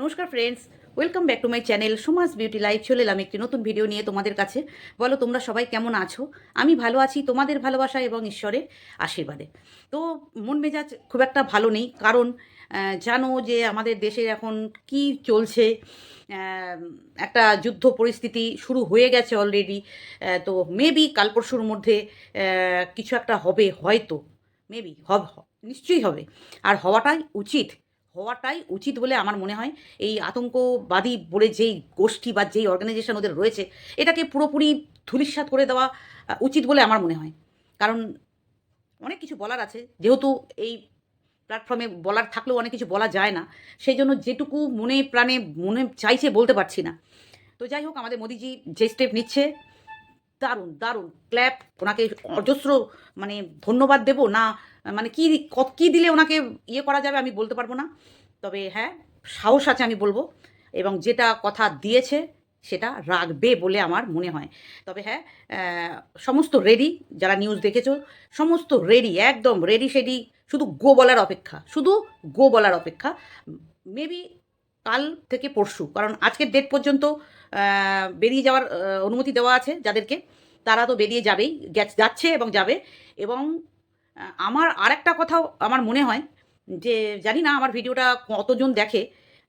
নমস্কার friends welcome back to my channel Suma's beauty life চলে এলাম একটি নতুন ভিডিও নিয়ে তোমাদের কাছে। বলো, তোমরা সবাই কেমন আছো? আমি ভালো আছি, তোমাদের ভালোবাসা এবং ঈশ্বরের আশীর্বাদে। তো মন মেজাজ খুব একটা ভালো নেই, কারণ জানো যে আমাদের দেশে এখন কি চলছে একটা যুদ্ধ পরিস্থিতি শুরু হয়ে গেছে অলরেডি তো মেবি কাল পরশুর মধ্যে কিছু একটা হবে হয়তো মেবি হবে, নিশ্চয়ই হবে। আর হওয়াটাই উচিত। হওয়াটাই উচিত বলে আমার মনে হয়। এই আতঙ্কবাদী বলে যেই গোষ্ঠী বা যেই অর্গানাইজেশন ওদের রয়েছে, এটাকে পুরোপুরি ধুলিস্বাত করে দেওয়া উচিত বলে আমার মনে হয়। কারণ অনেক কিছু বলার আছে, যেহেতু এই প্ল্যাটফর্মে বলার থাকলেও অনেক কিছু বলা যায় না, সেই জন্য যেটুকু মনে প্রাণে মনে চাইছে বলতে পারছি না। তো যাই হোক, আমাদের মোদিজি যে স্টেপ নিচ্ছে দারুণ দারুণ। ক্ল্যাপ, ওনাকে অজস্র মানে ধন্যবাদ দেব না মানে কি কী দিলে ওনাকে ইয়ে করা যাবে আমি বলতে পারব না। তবে হ্যাঁ সাহস আছে আমি বলব, এবং যেটা কথা দিয়েছে সেটা রাখবে বলে আমার মনে হয়। তবে হ্যাঁ সমস্ত রেডি যারা নিউজ দেখেছ, সমস্ত রেডি একদম রেডি সেডি শুধু গো বলার অপেক্ষা, শুধু গো বলার অপেক্ষা। মেবি কাল থেকে পরশু, কারণ আজকের ডেট পর্যন্ত বেরিয়ে যাওয়ার অনুমতি দেওয়া আছে যাদেরকে। তারা তো বেরিয়ে যাবেই যাচ্ছে এবং যাবে। এবং আমার আর একটা কথাও আমার মনে হয় যে, জানি না আমার ভিডিওটা কতজন দেখে।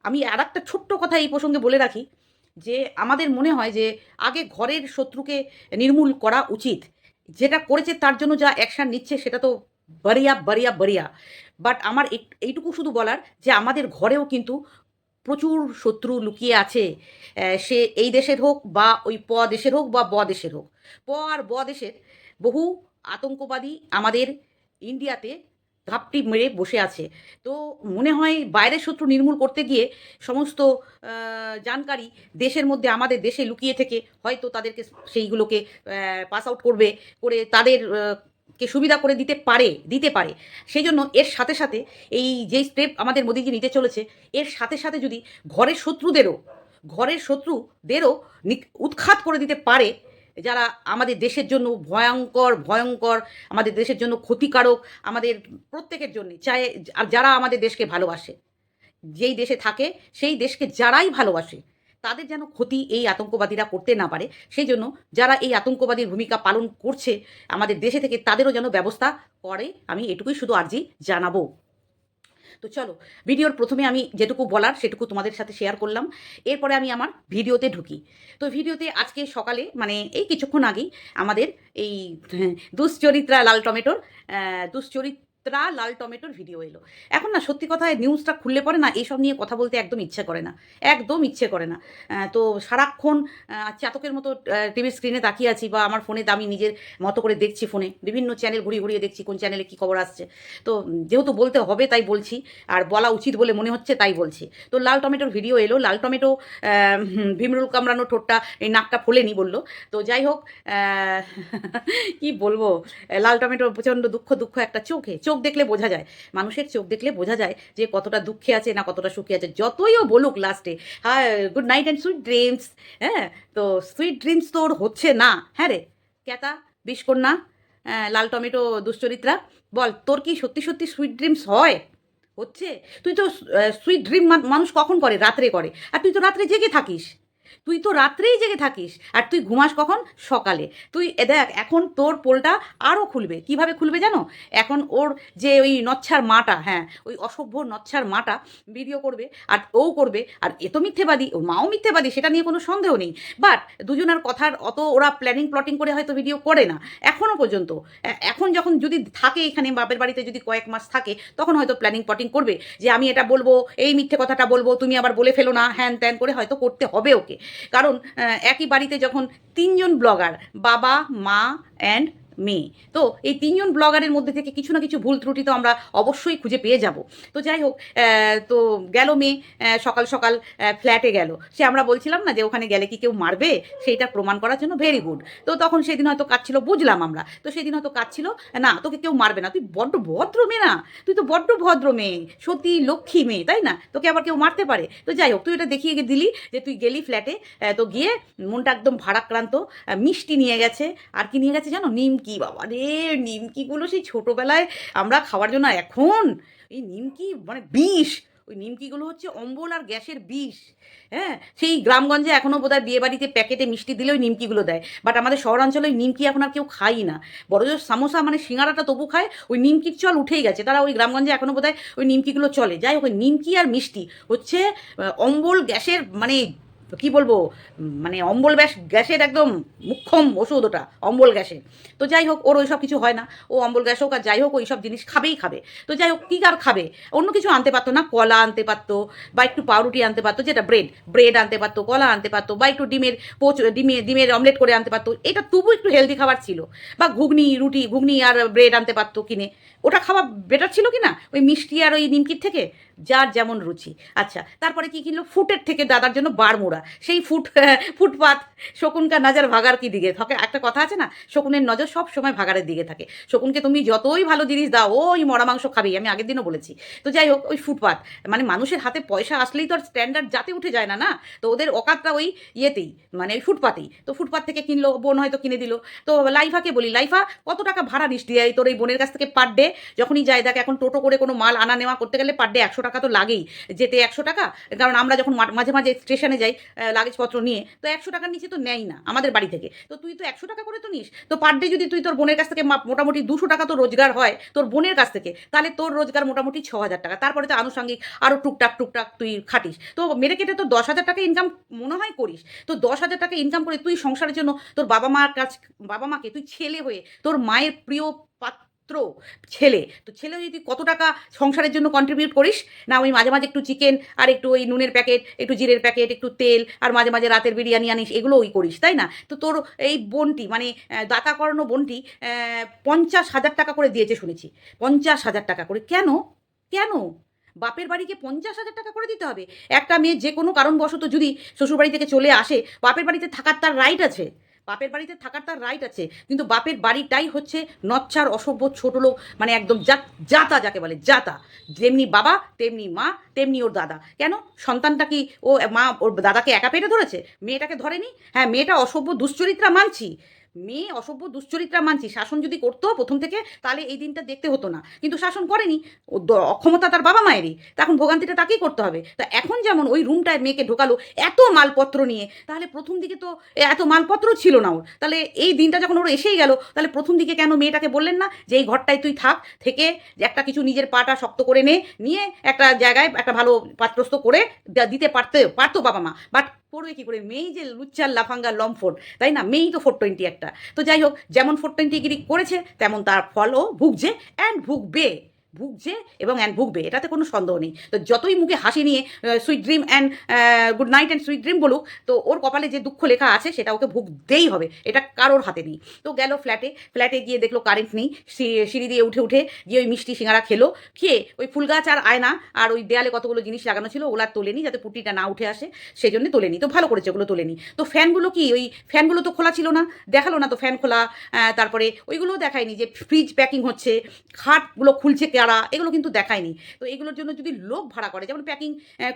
আমি আর একটা ছোট্ট কথা এই প্রসঙ্গে বলে রাখি যে, আমাদের মনে হয় যে, আগে ঘরের শত্রুকে নির্মূল করা উচিত। যেটা করেছে তার জন্য যা অ্যাকশান নিচ্ছে সেটা তো বারিয়া বারিয়া বারিয়া বাট আমার এইটুকু শুধু বলার যে, আমাদের ঘরেও কিন্তু প্রচুর শত্রু লুকিয়ে আছে সে এই দেশের হোক বা ওই প দেশের হোক বা ব দেশের হোক। প আর ব দেশের বহু আতঙ্কবাদী আমাদের ইন্ডিয়াতে ঘাপটি মেরে বসে আছে। তো মনে হয় বাইরের শত্রু নির্মূল করতে গিয়ে সমস্ত জানকারি দেশের মধ্যে আমাদের দেশে লুকিয়ে থেকে হয়তো তাদেরকে সেইগুলোকে পাস আউট করবে, করে তাদের কে সুবিধা করে দিতে পারে দিতে পারে। সেই জন্য এর সাথে সাথে এই যেই স্টেপ আমাদের মোদিজি নিতে চলেছে, এর সাথে সাথে যদি ঘরের শত্রুদেরও ঘরের শত্রুদেরও উৎখাত করে দিতে পারে, যারা আমাদের দেশের জন্য ভয়ঙ্কর ভয়ঙ্কর, আমাদের দেশের জন্য ক্ষতিকারক, আমাদের প্রত্যেকের জন্য চাই আর যারা আমাদের দেশকে ভালোবাসে, যেই দেশে থাকে, সেই দেশকে যারাই ভালোবাসে তাদের যেন ক্ষতি এই আতঙ্কবাদীরা করতে না পারে। সেই জন্য যারা এই আতঙ্কবাদীর ভূমিকা পালন করছে আমাদের দেশে থেকে তাদেরও যেন ব্যবস্থা করে। আমি এটুকুই শুধু আর্জি জানাব। তো চলো ভিডিওর প্রথমে আমি যেটুকু বলার সেটুকু তোমাদের সাথে শেয়ার করলাম। এরপরে আমি আমার ভিডিওতে ঢুকি। তো ভিডিওতে আজকে সকালে মানে এই কিছুক্ষণ আগেই আমাদের এই দুশ্চরিত্রা লাল টমেটোর আহ, দুশ্চরিত্রা লাল টমেটোর ভিডিও এলো। এখন না সত্যি কথা নিউজটা খুললে পরে না এইসব নিয়ে কথা বলতে একদম ইচ্ছে করে না। একদম ইচ্ছে করে না। তো সারাক্ষণ চাতকের মতো টিভির স্ক্রিনে তাকিয়ে আছি বা আমার ফোনে আমি নিজের মতো করে দেখছি ফোনে বিভিন্ন চ্যানেল ঘুরিয়ে ঘুরিয়ে দেখছি কোন চ্যানেলে কী খবর আসছে। তো যেহেতু বলতে হবে তাই বলছি, আর বলা উচিত বলে মনে হচ্ছে তাই বলছি। তো লাল টমেটোর ভিডিও এলো। লাল টমেটো ভীমরুল কামড়ানো ঠোঁটটা এই নাকটা ফোলেনি বলল। তো যাই হোক কি বলব? লাল টমেটোর প্রচণ্ড দুঃখ দুঃখ একটা চোখে চোখ দেখলে বোঝা যায়, মানুষের চোখ দেখলে বোঝা যায় যে কতটা দুঃখে আছে না কতটা সুখে আছে। যতই ও বলুক লাস্টে হ্যাঁ good night and sweet dreams হ্যাঁ তো সুইট ড্রিমস তো ওর হচ্ছে না হ্যাঁ রে? ক্যাতা, বিষকন্যা লাল টমেটো দুশ্চরিত্রা, বল, তোর কি সত্যি সত্যি সুইট ড্রিমস হয়? হচ্ছে? তুই তো সুইট ড্রিম মানুষ কখন করে? রাত্রে করে। আর তুই তো রাত্রে জেগে থাকিস। তুই তো রাত্রেই জেগে থাকিস। আর তুই ঘুমাস কখন? সকালে। তুই, এ দেখ, এখন তোর পোলটা আরও খুলবে। কীভাবে খুলবে জানো? এখন ওর যে ওই নচ্ছার মাটা হ্যাঁ ওই অসভ্য নচ্ছার মাটা ভিডিও করবে আর ও করবে। আর এ তো মিথ্যেবাদী ও মাও মিথ্যেবাদী, সেটা নিয়ে কোনো সন্দেহ নেই। বাট দুজনের কথার অত ওরা প্ল্যানিং প্লটিং করে হয়তো ভিডিও করে না। এখনও পর্যন্ত। এখন যখন যদি থাকে এখানে, বাপের বাড়িতে যদি কয়েক মাস থাকে, তখন হয়তো প্ল্যানিং প্লটিং করবে। যে আমি এটা বলব, এই মিথ্যে কথাটা বলব, তুমি আবার বলে ফেলো না, হ্যান ত্যান করে হয়তো করতে হবে ওকে। কারণ একই বাড়িতে যখন তিনজন ব্লগার বাবা মা অ্যান্ড মেয়ে। তো এই তিনজন ব্লগারের মধ্যে থেকে কিছু না কিছু ভুল ত্রুটি তো আমরা অবশ্যই খুঁজে পেয়ে যাব। তো যাই হোক তো গেল মেয়ে সকাল সকাল ফ্ল্যাটে গেল। সে আমরা বলছিলাম না যে ওখানে গেলে কি কেউ মারবে? সেইটা প্রমাণ করার জন্য ভেরি গুড তো তখন সেদিন হয়তো কাঁদছিল, বুঝলাম আমরা। তো সেদিন হয়তো কাঁদছিল, না, তোকে কেউ মারবে না। তুই বড্ড ভদ্র মেয়ে না। তুই তো বড্ড ভদ্র মেয়ে। সতী লক্ষ্মী মেয়ে, তাই না? তোকে আবার কেউ মারতে পারে। তো যাই হোক, তুই এটা দেখিয়ে দিলি যে তুই গেলি ফ্ল্যাটে তো গিয়ে মনটা একদম ভারাক্রান্ত মিষ্টি নিয়ে গেছে। আর কি নিয়ে গেছে জানো? নিমকি। বাবা রে নিমকিগুলো সেই ছোটোবেলায় আমরা খাওয়ার জন্য এখন এই নিমকি মানে বিষ, ওই নিমকিগুলো হচ্ছে অম্বল আর গ্যাসের বিষ হ্যাঁ? সেই গ্রামগঞ্জে এখনও বোধহয় বিয়ে বাড়িতে প্যাকেটে মিষ্টি দিলে ওই নিমকিগুলো দেয়। বাট আমাদের শহরাঞ্চলে ওই নিমকি এখন আর কেউ খাই না। বড় জোর সামোসা মানে সিঙ্গারাটা তবু খায়, ওই নিমকির চল উঠেই গেছে। তারা ওই গ্রামগঞ্জে এখনও বোধহয় ওই নিমকিগুলো চলে। যাই ওই নিমকি আর মিষ্টি হচ্ছে অম্বল, গ্যাসের মানে কি বলব মানে অম্বল গ্যাস, গ্যাসের একদম মুখ্যম ওষুধ ওটা, অম্বল গ্যাসের তো যাই হোক, ওর ওই সব কিছু হয় না। ও অম্বল গ্যাস হোক আর যাই হোক ওই সব জিনিস খাবেই খাবে। তো যাই হোক, কী আর খাবে? অন্য কিছু আনতে পারতো না, কলা আনতে পারতো, বা একটু পাউরুটি আনতে পারতো, যেটা ব্রেড ব্রেড আনতে পারতো, কলা আনতে পারতো, বা একটু ডিমের পোচ ডিমের ডিমের অমলেট করে আনতে পারতো, এটা তবু একটু হেলদি খাবার ছিল। বা ঘুগনি, রুটি, ঘুগনি আর ব্রেড আনতে পারতো কিনে। ওটা খাওয়া বেটার ছিল কি না ওই মিষ্টি আর ওই নিমকির থেকে? যার যেমন রুচি। আচ্ছা তারপরে কি কিনলো? ফুটের থেকে দাদার জন্য বারমোড়া। সেই ফুট ফুটপাত, শকুনকা নজর ভাগার কি দিকে থাকে? একটা কথা আছে না? শকুনের নজর সব সময় ভাগারের দিকে থাকে। শকুনকে তুমি যতই ভালো জিনিস দাও, ওই মরা মাংস খাবেই আমি আগের দিনও বলেছি। তো যাই হোক, ওই ফুটপাত মানে মানুষের হাতে পয়সা আসলেই তো আর স্ট্যান্ডার্ড যাতে উঠে যায় না না? তো ওদের অকাতটা ওই ইয়েতেই মানে ওই ফুটপাতেই। তো ফুটপাত থেকে কিনলো, বোন হয়তো কিনে দিল। তো লাইফাকে বলি, লাইফা, কত টাকা ভাড়া নিস তোর এই বোনের কাছ থেকে পার ডে যখনই যায় দেখ, এখন টোটো করে কোনো মাল আনা নেওয়া করতে গেলে পার ডে একশো তো লাগেই যেতে একশো টাকা, কারণ আমরা যখন মাঝে মাঝে স্টেশনে যাই লাগেজপত্র নিয়ে, তো একশো টাকার নিচে তো নেই না আমাদের বাড়ি থেকে। তো তুই তো একশো টাকা করে তো নিস। তো পার ডে যদি তুই তোর বোনের কাছ থেকে মোটামুটি দুশো টাকা তো রোজগার হয় তোর বোনের কাছ থেকে, তাহলে তোর রোজগার মোটামুটি ছ হাজার টাকা। তারপরে তো আনুষঙ্গিক আরও টুকটাক টুকটাক তুই খাটিস। তো মেরে কেটে তো দশ হাজার টাকা ইনকাম মনে হয় করিস। তো দশ হাজার টাকা ইনকাম করে তুই সংসারের জন্য তোর বাবা মার কাছ, বাবা মাকে তুই ছেলে হয়ে তোর মায়ের প্রিয় পাত্র ছেলে। তো ছেলে যদি কত টাকা সংসারের জন্য কন্ট্রিবিউট করিস? না ওই মাঝে মাঝে একটু চিকেন আর একটু ওই নুনের প্যাকেট একটু জিরের প্যাকেট একটু তেল আর মাঝে মাঝে রাতের বিরিয়ানি আনিস এগুলো ওই করিস তাই না? তো তোর এই বোনটি মানে আহ, দাতা করানো বোনটি পঞ্চাশ হাজার টাকা করে দিয়েছে শুনেছি। পঞ্চাশ হাজার টাকা করে। কেন? কেন? বাপের বাড়িকে পঞ্চাশ হাজার টাকা করে দিতে হবে। একটা মেয়ে যে কোনো কারণবশত যদি শ্বশুরবাড়ি থেকে চলে আসে বাপের বাড়িতে থাকার তার রাইট আছে। বাপের বাড়িতে থাকার তার রাইট আছে। কিন্তু বাপের বাড়িটাই হচ্ছে নচ্ছার, অসভ্য, ছোট লোক মানে একদম জাত যাকে বলে, জাতা। যেমনি বাবা, তেমনি মা, তেমনি ওর দাদা। কেন? সন্তানটা কি ও মা, ওর দাদাকে একা পেটে ধরেছে? মেয়েটাকে ধরেনি? হ্যাঁ মেয়েটা অসভ্য, দুশ্চরিত্রা মানছি। মেয়ে অসভ্য দুশ্চরিত্রা মানছি, শাসন যদি করতো প্রথম থেকে, তাহলে এই দিনটা দেখতে হতো না। কিন্তু শাসন করেনি অক্ষমতা তার বাবা মায়েরই। তা এখন ভোগান্তিটা তাকেই করতে হবে। তা এখন যেমন ওই রুমটায় মেয়েকে ঢোকালো এত মালপত্র নিয়ে, তাহলে প্রথম দিকে তো এত মালপত্র ছিল না ওর। তাহলে এই দিনটা যখন ওর এসেই গেল, তাহলে প্রথম দিকে কেন মেয়েটাকে বললেন না যে এই ঘরটায় তুই থাক, থেকে একটা কিছু নিজের পাটা শক্ত করে নে, নিয়ে একটা জায়গায় একটা ভালো পাত্রস্থ করে দিতে পারতে, পারতো বাবা মা। বাট পড়বে কি করে? মেই যে লুচ্চার লাফাঙ্গা, লম্ফট, তাই না? মেই তো ফোর টোয়েন্টি একটা। তো যাই হোক, যেমন ফোর টোয়েন্টি গিরি করেছে, তেমন তার ফলও ভুগছে অ্যান্ড ভুগবে। ভুগছে এবং অ্যান্ড ভুগবে, এটাতে কোনো সন্দেহ নেই। তো যতই মুখে হাসি নিয়ে sweet dream and good night and sweet dream বলুক, তো ওর কপালে যে দুঃখ লেখা আছে, সেটা ওকে ভুগতেই হবে। এটা কারোর হাতে নেই। তো গেল ফ্ল্যাটে ফ্ল্যাটে গিয়ে দেখল কারেন্ট নেই। সিঁড়ি দিয়ে উঠে উঠে গিয়ে ওই মিষ্টি সিঙ্গারা খেলো। খেয়ে ওই ফুল গাছ আর আয়না আর ওই দেয়ালে কতগুলো জিনিস লাগানো ছিল, ওগুলো আর তোলেনি যাতে পুটিটা না উঠে আসে। সেই জন্য তোলেনি। তো ভালো করেছে, ওগুলো তোলেনি। তো ফ্যানগুলো কি, ওই ফ্যানগুলো তো খোলা ছিল না? দেখাল না তো ফ্যান খোলা তারপরে ওইগুলোও দেখায়নি যে ফ্রিজ প্যাকিং হচ্ছে, খাটগুলো খুলছে কারা এগুলো কিন্তু দেখায়নি। তো এগুলোর জন্য যদি লোক ভাড়া করে, যেমন প্যাকিং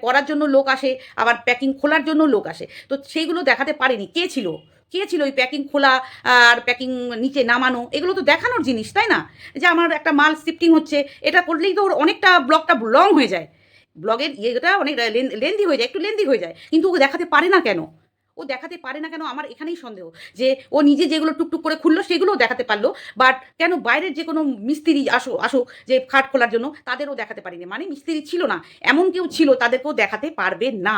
করার জন্য লোক আসে, আবার প্যাকিং খোলার জন্য লোক আসে, তো সেইগুলো দেখাতে পারেনি। কে ছিল? কে ছিল ওই প্যাকিং খোলা আর প্যাকিং নিচে নামানো? এগুলো তো দেখানোর জিনিস, তাই না? যে আমার একটা মাল শিফটিং হচ্ছে, এটা করলেই তো ওর অনেকটা ব্লগটা লং হয়ে যায়। ব্লগের ইয়েটা অনেক লেন্দি হয়ে যায়, একটু লেন্দি হয়ে যায়, কিন্তু ও দেখাতে পারে না কেন? ও দেখাতে পারে না কেন আমার এখানেই সন্দেহ। যে ও নিজে যেগুলো টুকটুক করে খুললো সেগুলোও দেখাতে পারল। বাট কেন বাইরের যে কোনো মিস্ত্রি আসো আসো, যে খাট খোলার জন্য তাদেরও দেখাতে পারিনি। মানে মিস্ত্রি ছিল না, এমন কেউ ছিল তাদেরকেও দেখাতে পারবে না।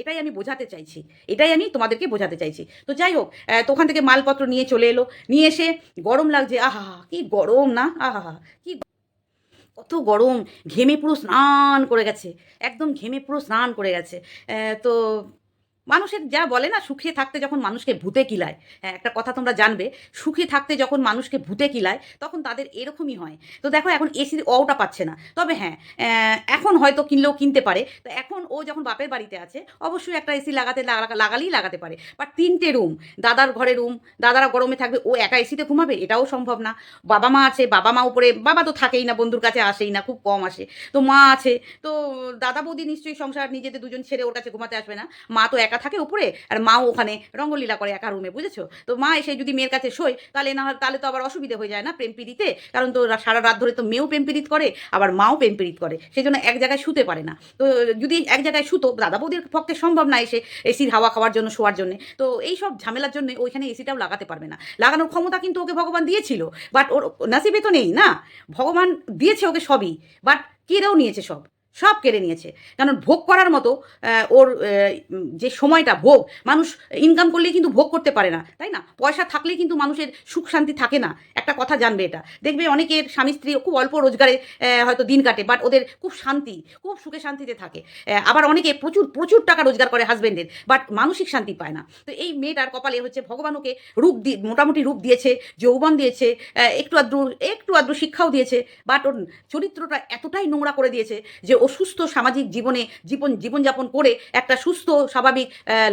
এটাই আমি বোঝাতে চাইছি। এটাই আমি তোমাদেরকে বোঝাতে চাইছি। তো যাই হোক তো ওখান থেকে মালপত্র নিয়ে চলে এলো। নিয়ে এসে গরম লাগছে। আহা, কি গরম না? আহা, কি কত গরম। ঘেমে পুরো স্নান করে গেছে। একদম ঘেমে পুরো স্নান করে গেছে। তো মানুষের যা বলে না, সুখে থাকতে যখন মানুষকে ভূতে কিলায় হ্যাঁ একটা কথা তোমরা জানবে, সুখে থাকতে যখন মানুষকে ভূতে কিলায়, তখন তাদের এরকমই হয়। তো দেখো এখন এসির অওটা পাচ্ছে না। তবে হ্যাঁ এখন হয়তো কিনলেও কিনতে পারে। তো এখন ও যখন বাপের বাড়িতে আছে, অবশ্যই একটা এসি লাগাতে লাগালেই লাগাতে পারে। বাট তিনটে রুম, দাদার ঘরে রুম, দাদারা গরমে থাকবে, ও একা এসিতে ঘুমাবে, এটাও সম্ভব না। বাবা মা আছে, বাবা মা উপরে, বাবা তো থাকেই না, বন্ধুর কাছে আসেই না, খুব কম আসে। তো মা আছে, তো দাদা বৌদি নিশ্চয়ই সংসার নিজেদের দুজন ছেড়ে ওর কাছে ঘুমাতে আসবে না। মা তো একা একা থাকে উপরে, আর মাও ওখানে রঙ্গলীলা করে একা রুমে বুঝেছ? তো মা এসে যদি মেয়ের কাছে শোয়, তাহলে না তাহলে তো আবার অসুবিধে হয়ে যায় না প্রেম পীড়িতে কারণ তো সারা রাত ধরে তো মেয়েও প্রেম পীড়িত করে, আবার মাও প্রেম পীড়িত করে। সেই জন্য এক জায়গায় শুতে পারে না। তো যদি এক জায়গায় শুতো, দাদা বৌদির পক্ষে সম্ভব না এসে এসির হাওয়া খাওয়ার জন্য শোয়ার জন্য। তো এই সব ঝামেলার জন্য ওইখানে এসিটাও লাগাতে পারবে না। লাগানোর ক্ষমতা কিন্তু ওকে ভগবান দিয়েছিল। বাট ওর, নাসিবে তো নেই না? ভগবান দিয়েছে ওকে সবই। বাট কেড়েও নিয়েছে সব। সব কেড়ে নিয়েছে। কারণ ভোগ করার মতো ওর যে সময়টা ভোগ, মানুষ ইনকাম করলেই কিন্তু ভোগ করতে পারে না, তাই না? পয়সা থাকলেই কিন্তু মানুষের সুখ শান্তি থাকে না। একটা কথা জানবে এটা। দেখবে অনেকের স্বামী স্ত্রী খুব অল্প রোজগারে হয়তো দিন কাটে বাট ওদের খুব শান্তি, খুব সুখে শান্তিতে থাকে। আবার অনেকে প্রচুর প্রচুর টাকা রোজগার করে হাজবেন্ডের বাট মানসিক শান্তি পায় না। তো এই মেয়েটার কপালে হচ্ছে ভগবান ওকে রূপ দিয়ে মোটামুটি রূপ দিয়েছে, যৌবন দিয়েছে একটু আদ্রু একটু আদ্রু শিক্ষাও দিয়েছে বাট ওর চরিত্রটা এতটাই নোংরা করে দিয়েছে যে ও সুস্থ সামাজিক জীবনে জীবন জীবনযাপন করে একটা সুস্থ স্বাভাবিক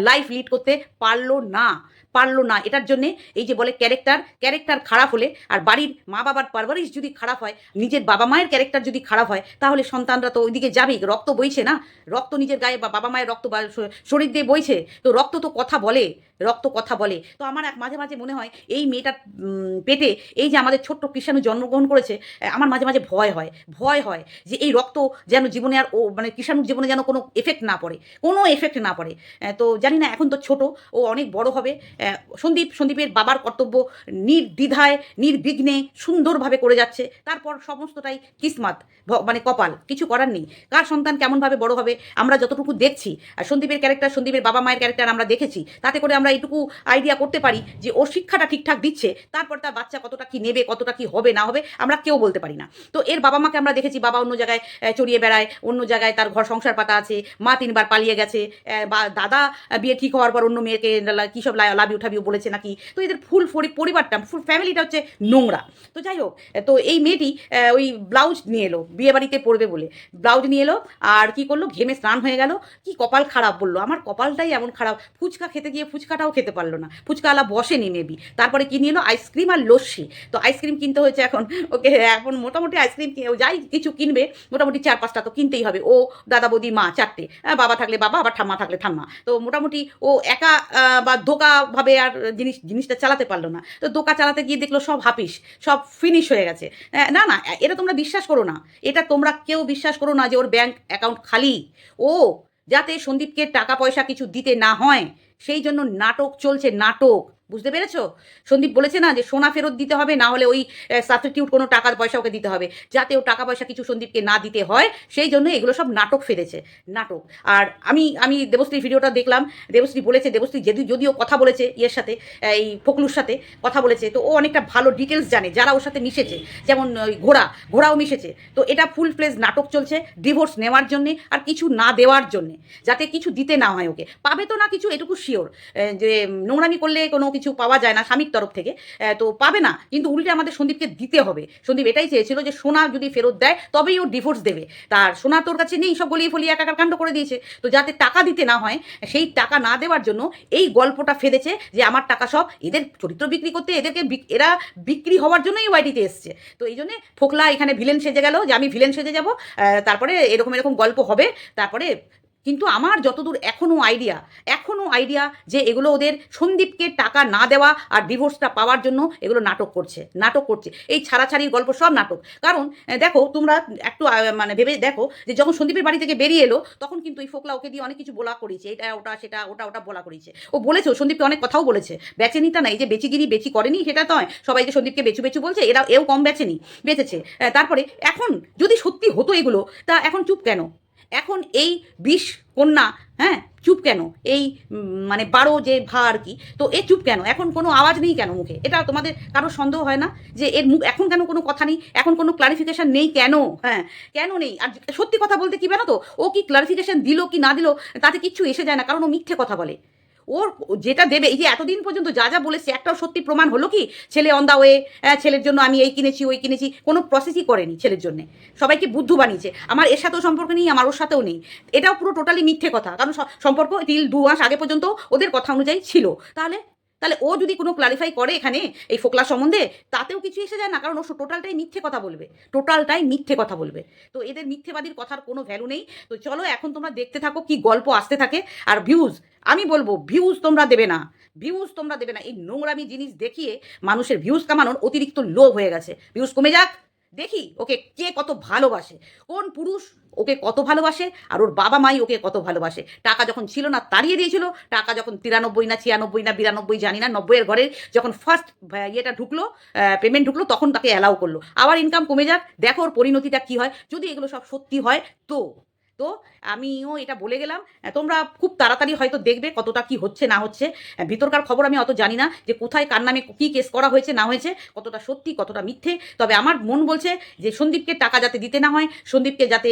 লাইফ লিড করতে পারল না। পারল না। এটার জন্যে এই যে বলে ক্যারেক্টার ক্যারেক্টার খারাপ হলে আর বাড়ির মা বাবার পারভারিশ যদি খারাপ হয়, নিজের বাবা মায়ের ক্যারেক্টার যদি খারাপ হয়, তাহলে সন্তানরা তো ওইদিকে যাবেই। রক্ত বইছে না? রক্ত নিজের গায়ে বা বাবা মায়ের রক্ত বা শরীর দিয়ে বইছে? তো রক্ত তো কথা বলে, রক্ত কথা বলে। তো আমার এক মাঝে মাঝে মনে হয় এই মেয়েটার পেটে এই যে আমাদের ছোট্ট কৃষাণু জন্মগ্রহণ করেছে আমার মাঝে মাঝে ভয় হয়। ভয় হয় যে এই রক্ত যেন জীবনে আর ও মানে কৃষাণুর জীবনে যেন কোনো এফেক্ট না পড়ে। কোনো এফেক্ট না পড়ে। তো জানি না, এখন তো ছোট, ও অনেক বড় হবে। সন্দীপ, সন্দীপের বাবার কর্তব্য নির্দ্বিধায়, নির্বিঘ্নে সুন্দরভাবে করে যাচ্ছে। তারপর সমস্তটাই কিসমাত মানে কপাল, কিছু করার নেই। কার সন্তান কেমনভাবে বড় হবে, আমরা যতটুকু দেখছি, আর সন্দীপের ক্যারেক্টার সন্দীপের বাবা মায়ের ক্যারেক্টার আমরা দেখেছি, তাতে করে আমরা এইটুকু আইডিয়া করতে পারি যে ও শিক্ষাটা ঠিকঠাক দিচ্ছে, তারপর তার বাচ্চা কতটা কি নেবে, কতটা কি হবে, না হবে, আমরা কেউ বলতে পারি না। তো এর বাবা মাকে আমরা দেখেছি, বাবা অন্য জায়গায় চড়িয়ে বেড়ায়, অন্য জায়গায় তার ঘর সংসার পাতা আছে, মা তিনবার পালিয়ে গেছে বা দাদা বিয়ে ঠিক হওয়ার পর অন্য মেয়েকে কী সব লাভ উঠাবিও বলেছে নাকি? তো এদের ফুল পরিবারটা, ফুল ফ্যামিলিটা হচ্ছে নোংরা। তো যাই হোক, তো এই মেয়েটি ওই ব্লাউজ নিয়ে এলো, বিয়ে বাড়িতে পরবে বলে। ব্লাউজ নিয়ে এলো, আর কি করল? ঘেমে স্নান হয়ে গেল। কি কপাল খারাপ বলল? আমার কপালটাই এমন খারাপ। ফুচকা খেতে গিয়ে ফুচকাটাও খেতে পারল না। ফুচকাওয়ালা বসেনি মেবি তারপরে কি নিয়ে এলো? আইসক্রিম আর লস্যি। তো আইসক্রিম কিনতে হয়েছে এখন। ওকে, এখন মোটামুটি আইসক্রিম যাই কিছু কিনবে, মোটামুটি চার পাঁচটা তো কিনতেই হবে। ও, দাদা বৌদি, মা, চারটে। বাবা থাকলে বাবা, আবার ঠাম্মা থাকলে ঠাম্মা। তো মোটামুটি ও একা বা দোকাভাবে আর জিনিস, জিনিসটা চালাতে পারল না। তো দোকা চালাতে গিয়ে দেখল সব হাপিস সব ফিনিশ হয়ে গেছে। না না, এটা তোমরা বিশ্বাস করো না। এটা তোমরা কেউ বিশ্বাস করো না যে ওর ব্যাংক অ্যাকাউন্ট খালি। ও, যাতে সন্দীপকে টাকা পয়সা কিছু দিতে না হয়, সেই জন্য নাটক চলছে, নাটক। বুঝতে পেরেছ? সন্দীপ বলেছে না যে সোনা ফেরত দিতে হবে, না হলে ওই সাবস্টিটিউট কোনো টাকা পয়সা ওকে দিতে হবে। যাতে ও টাকা পয়সা কিছু সন্দীপকে না দিতে হয়, সেই জন্য এগুলো সব নাটক ফেলেছে, নাটক। আর আমি আমি দেবশ্রী ভিডিওটা দেখলাম, দেবশ্রী বলেছে, দেবশ্রী যদি, যদিও কথা বলেছে ইয়ের সাথে এই ফকলুর সাথে কথা বলেছে, তো ও অনেকটা ভালো ডিটেলস জানে, যারা ওর সাথে মিশেছে, যেমন, ওই ঘোড়া, ঘোড়াও মিশেছে। তো এটা ফুল প্লেস নাটক চলছে ডিভোর্স নেওয়ার জন্যে আর কিছু না দেওয়ার জন্যে, যাতে কিছু দিতে না হয় ওকে। পাবে তো না কিছু, এটুকু শিওর যে নোংরামি করলে কোনো কিছু পাওয়া যায় না স্বামীর তরফ থেকে তো পাবে না। কিন্তু উল্টে আমাদের সন্দীপকে দিতে হবে। সন্দীপ এটাই চেয়েছিল যে সোনা যদি ফেরত দেয়, তবেই ও ডিভোর্স দেবে। তার সোনা তোর কাছে নেই, সব গলিয়ে ফলিয়ে একাকার কাণ্ড করে দিয়েছে। তো যাতে টাকা দিতে না হয়, সেই টাকা না দেওয়ার জন্য এই গল্পটা ফেলেছে যে আমার টাকা সব এদের চরিত্র বিক্রি করতে এদেরকে এরা বিক্রি হওয়ার জন্যই ওয়াইটিতে এসছে। তো এই জন্যে ফোকলা এখানে ভিলেন সেজে গেল যে আমি ভিলেন সেজে যাব তারপরে এরকম এরকম গল্প হবে। তারপরে কিন্তু আমার যতদূর এখনও আইডিয়া এখনও আইডিয়া যে এগুলো ওদের সন্দীপকে টাকা না দেওয়া আর ডিভোর্সটা পাওয়ার জন্য এগুলো নাটক করছে নাটক করছে। এই ছাড়াছাড়ির গল্প সব নাটক। কারণ দেখো, তোমরা একটু মানে ভেবে দেখো যে যখন সন্দীপের বাড়ি থেকে বেরিয়ে এলো, তখন কিন্তু এই ফোকলা ওকে দিয়ে অনেক কিছু বলা করেছে। এটা, ওটা, সেটা, ওটা ওটা বলা করেছে। ও বলেছে, ও সন্দীপকে অনেক কথাও বলেছে। বেচেনিটা না নাই যে বেচিগিরি বেচি করেনি, সেটা নয়। সবাই যে সন্দীপকে বেচু বেচু বলছে, এরা, এও কম বেচেনি, বেচেছে। তারপরে এখন যদি সত্যি হতো এগুলো, তা এখন চুপ কেন? এখন এই বিষ কন্যা হ্যাঁ চুপ কেন? এই মানে বারো যে ভা আর কি, তো এ চুপ কেন? এখন কোনো আওয়াজ নেই কেন মুখে? এটা তোমাদের কারও সন্দেহ হয় না? যে এর মুখ, এখন কেন কোনো কথা নেই? এখন কোনো ক্লারিফিকেশান নেই কেন? হ্যাঁ কেন নেই? আর সত্যি কথা বলতে কি বেরো তো? ও কি ক্লারিফিকেশান দিল কি না দিল, তাতে কিচ্ছু এসে যায় না, কারণ ও মিথ্যে কথা বলে। ওর যেটা দেবে, এই যে এতদিন পর্যন্ত যা যা বলেছে, একটাও সত্যি প্রমাণ হলো কি? ছেলে অন দা ওয়ে ছেলের জন্য আমি এই কিনেছি, ওই কিনেছি, কোনো প্রসেসই করেনি ছেলের জন্য। সবাইকে বুদ্ধ বানিয়েছে। আমার এর সাথেও সম্পর্ক নেই, আমার ওর সাথেও নেই। এটাও পুরো টোটালি মিথ্যে কথা। কারণ সম্পর্ক তিল দু মাস আগে পর্যন্ত ওদের কথা অনুযায়ী ছিল। তাহলে তাহলে ও যদি কোনো ক্লারিফাই করে এখানে এই ফোকলা সম্বন্ধে, তাতেও কিছু এসে যায় না, কারণ ও টোটালটাই মিথ্যে কথা বলবে। টোটালটাই মিথ্যে কথা বলবে। তো এদের মিথ্যেবাদীর কথার কোনো ভ্যালু নেই। তো চলো এখন তোমরা দেখতে থাকো কি গল্প আসতে থাকে। আর ভিউজ আমি বলব ভিউজ তোমরা দেবে না। ভিউজ তোমরা দেবে না। এই নোংরামি জিনিস দেখিয়ে মানুষের ভিউজ কামানোর অতিরিক্ত লোভ হয়ে গেছে। ভিউজ কমে যাক। দেখি ওকে কে কত ভালোবাসে। কোন পুরুষ ওকে কত ভালোবাসে আর ওর বাবা মাই ওকে কত ভালোবাসে। টাকা যখন ছিল না, তাড়িয়ে দিয়েছিল। টাকা যখন তিরানব্বই না ছিয়ানব্বই না বিরানব্বই জানি না, নব্বইয়ের ঘরে যখন ফার্স্ট ইয়েটা ঢুকলো পেমেন্ট ঢুকলো, তখন তাকে অ্যালাউ করল। আবার ইনকাম কমে যাক, দেখো ওর পরিণতিটা কী হয়। যদি এগুলো সব সত্যি হয়, তো তো আমিও এটা বলে গেলাম। তোমরা খুব তাড়াতাড়ি হয়তো দেখবে কতটা কি হচ্ছে, না হচ্ছে। ভিতরকার খবর আমি অত জানি না যে কোথায়, কার নামে কী কেস করা হয়েছে, না হয়েছে, কতটা সত্যি, কতটা মিথ্যে। তবে আমার মন বলছে যে সন্দীপকে টাকা যাতে দিতে না হয়, সন্দীপকে যাতে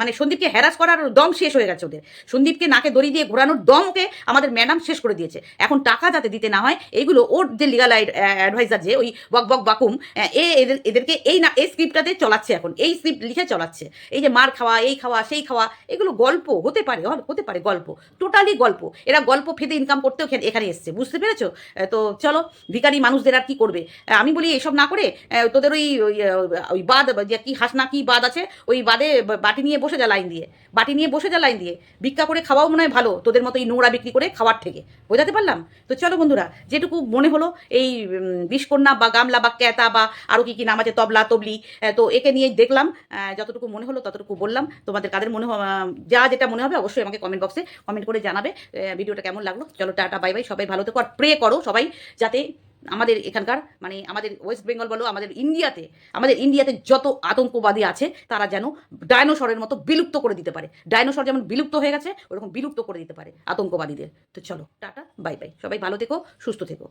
মানে সন্দীপকে হ্যারাস করার দম শেষ হয়ে গেছে ওদের। সন্দীপকে নাকে দড়ি দিয়ে ঘোরানোর দম ওকে আমাদের ম্যাডাম শেষ করে দিয়েছে। এখন টাকা যাতে দিতে না হয়, এইগুলো ওর যে লিগাল অ্যাডভাইজার যে, ওই বক বক বাকুম এ এদের, এদেরকে এই না, এই স্ক্রিপ্টটাতে চলাচ্ছে এখন, এই স্ক্রিপ্ট লিখে চলাচ্ছে। এই যে মার খাওয়া, এই খাওয়া, সেই খাওয়া এগুলো গল্প হতে পারে হতে পারে গল্প টোটালি গল্প। এরা গল্প ফেদে ইনকাম করতেও এখানে- এসছে বুঝতে পেরেছ? তো চলো ভিখারি মানুষদের আর কি করবে? আমি বলি এসব না করে তোদের ওই ওই, বাদ যে কি হাস না কি বাদ আছে ওই বাদে বাটি নিয়ে বসে যা লাইন দিয়ে। বাটি নিয়ে বসে যা লাইন দিয়ে ভিক্ষা করে খাওয়াও মনে হয় ভালো তোদের মতো এই নোংরা বিক্রি করে খাওয়ার থেকে। বোঝাতে পারলাম? তো চলো বন্ধুরা যেটুকু মনে হলো এই বিষকন্যা বা গামলা বা ক্যাতা বা আরও কি কি নাম আছে তবলা তবলি তো একে নিয়ে দেখলাম যতটুকু মনে হলো ততটুকু বললাম তোমাদের কাদের মনে হ- যা যেটা মনে হবে অবশ্যই আমাকে কমেন্ট বক্সে কমেন্ট করে জানাবে। ভিডিওটা কেমন লাগল? চলো টাটা বাই বাই সবাই ভালো থেকো। আর প্রে করো সবাই যাতে আমাদের এখানকার মানে আমাদের ওয়েস্ট বেঙ্গল বলো, আমাদের ইন্ডিয়াতে আমাদের ইন্ডিয়াতে যত আতঙ্কবাদী আছে, তারা যেন ডাইনোসরের মতো বিলুপ্ত করে দিতে পারে। ডাইনোসর যেমন বিলুপ্ত হয়ে গেছে, ওরকম বিলুপ্ত করে দিতে পারে আতঙ্কবাদীদের। তো চলো, টাটা বাই বাই সবাই ভালো থেকো, সুস্থ থেকো।